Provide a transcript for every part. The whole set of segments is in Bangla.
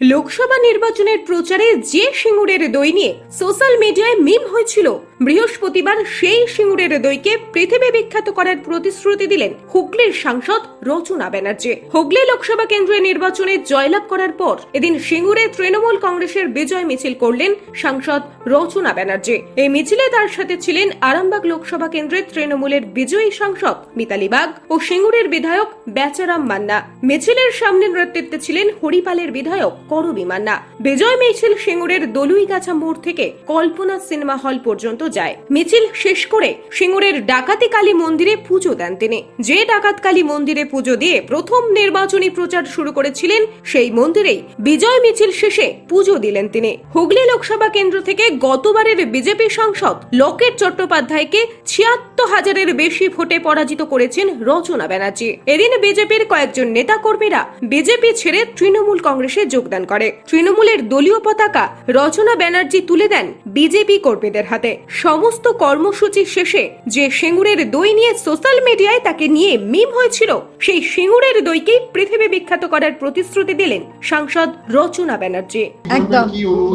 লোকসভা নির্বাচনের প্রচারে যে সিঙ্গুরের দই নিয়ে সোশ্যাল মিডিয়ায় মিম হয়েছিল বৃহস্পতিবার সেই সিঙ্গুরের দইকে পৃথিবী বিখ্যাত করার প্রতিশ্রুতি দিলেন হুগলির সাংসদ রচনা ব্যানার্জি। হুগলি লোকসভা কেন্দ্রের নির্বাচনে জয়লাভ করার পর এদিন সিঙ্গুরে তৃণমূল কংগ্রেসের বিজয় মিছিল করলেন সাংসদ রচনা ব্যানার্জি। এই মিছিলে তার সাথে ছিলেন আরামবাগ লোকসভা কেন্দ্রের তৃণমূলের বিজয়ী সাংসদ মিতালি বাগ ও সিঙ্গুরের বিধায়ক বেচারাম মান্না। মিছিলের সামনে নেতৃত্বে ছিলেন হরিপালের বিধায়ক করবি মান্না। বিজয় মিছিল সিঙ্গুরের দলুইগাছা মোড় থেকে কল্পনা সিনেমা হল পর্যন্ত যায়। মিছিল শেষ করে সিঙ্গুরের ডাকাতি কালী মন্দিরে পুজো দেন তিনি। যে ডাকাত কালী মন্দিরে পুজো দিয়ে প্রথম নির্বাচনী প্রচার শুরু করেছিলেন, সেই মন্দিরেই বিজয় মিছিল শেষে পুজো দিলেন তিনি। হুগলি লোকসভা কেন্দ্র থেকে গতবারের বিজেপি সাংসদ লকেট চট্টোপাধ্যায়কে ছিয়াত্তর হাজারের বেশি ভোটে পরাজিত করেছেন রচনা ব্যানার্জি। এদিন বিজেপির কয়েকজন নেতা কর্মীরা বিজেপি ছেড়ে তৃণমূল কংগ্রেসে যোগদান করে। তৃণমূলের দলীয় পতাকা রচনা ব্যানার্জি তুলে দেন বিজেপি কর্মীদের হাতে। সমস্ত কর্মসূচি শেষে যে সিঙ্গুরের দই নিয়ে সোশ্যাল মিডিয়ায় তাকে নিয়ে মিম হয়েছিল, সেই সিঙ্গুরের দইকেই পৃথিবী বিখ্যাত করার প্রতিশ্রুতি দিলেন সাংসদ রচনা ব্যানার্জি। একদম।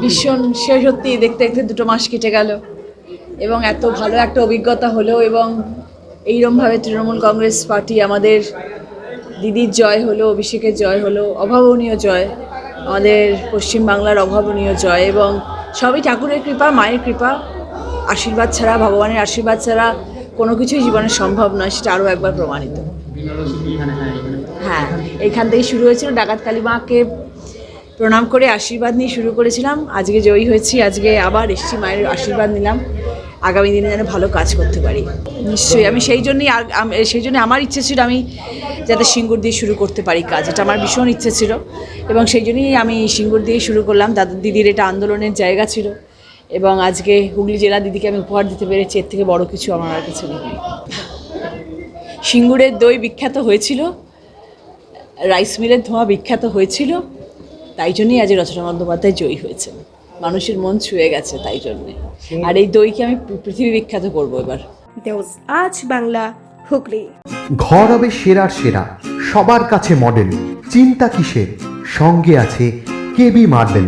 ভীষণ সে সত্যি দেখতে দেখতে দুটো মাস কেটে গেল এবং এত ভালো একটা অভিজ্ঞতা হলো এবং এইরমভাবে তৃণমূল কংগ্রেস পার্টি আমাদের দিদির জয় হলো, অভিষেকের জয় হলো, অভাবনীয় জয়, আমাদের পশ্চিমবাংলার অভাবনীয় জয় এবং সবই ঠাকুরের কৃপা, মায়ের কৃপা। আশীর্বাদ ছাড়া, ভগবানের আশীর্বাদ ছাড়া কোনো কিছুই জীবনে সম্ভব নয়, সেটা আরও একবার প্রমাণিত। হ্যাঁ এইখান থেকে শুরু হয়েছিল ডাকাত কালী মাকে প্রণাম করে আশীর্বাদ নিয়ে শুরু করেছিলাম। আজকে জয়ী হয়েছি, আজকে আবার এসছি, মায়ের আশীর্বাদ নিলাম। আগামী দিনে যেন ভালো কাজ করতে পারি। নিশ্চয়ই আমি সেই জন্যই আর সেই জন্য আমার ইচ্ছে ছিল আমি যাতে সিঙ্গুর দিয়ে শুরু করতে পারি কাজ, এটা আমার ভীষণ ইচ্ছে ছিল। এবং সেই জন্যই আমি সিঙ্গুর দিয়ে শুরু করলাম। দাদা দিদির এটা আন্দোলনের জায়গা ছিল। এবং আজকে হুগলি জেলা দিদিকে আমি উপহার দিতে পেরেছি এর থেকে বড় কিছু আমার আর কাছে নেই। সিঙ্গুরের দই বিখ্যাত হয়েছিল রাইস মিলের ধোঁয়া বিখ্যাত হয়েছিল তাই জন্যই আজ রচনা বন্দ্যোপাধ্যায় জয়ী হয়েছেন মানুষের মন ছুঁয়ে গেছে তাই জন্যে। আর এই দইকে আমি পৃথিবী বিখ্যাত করব এবার। আজ বাংলা হুগলি। ঘর হবে সেরার সেরা সবার কাছে মডেল চিন্তা কিসের? সঙ্গে আছে KB marble.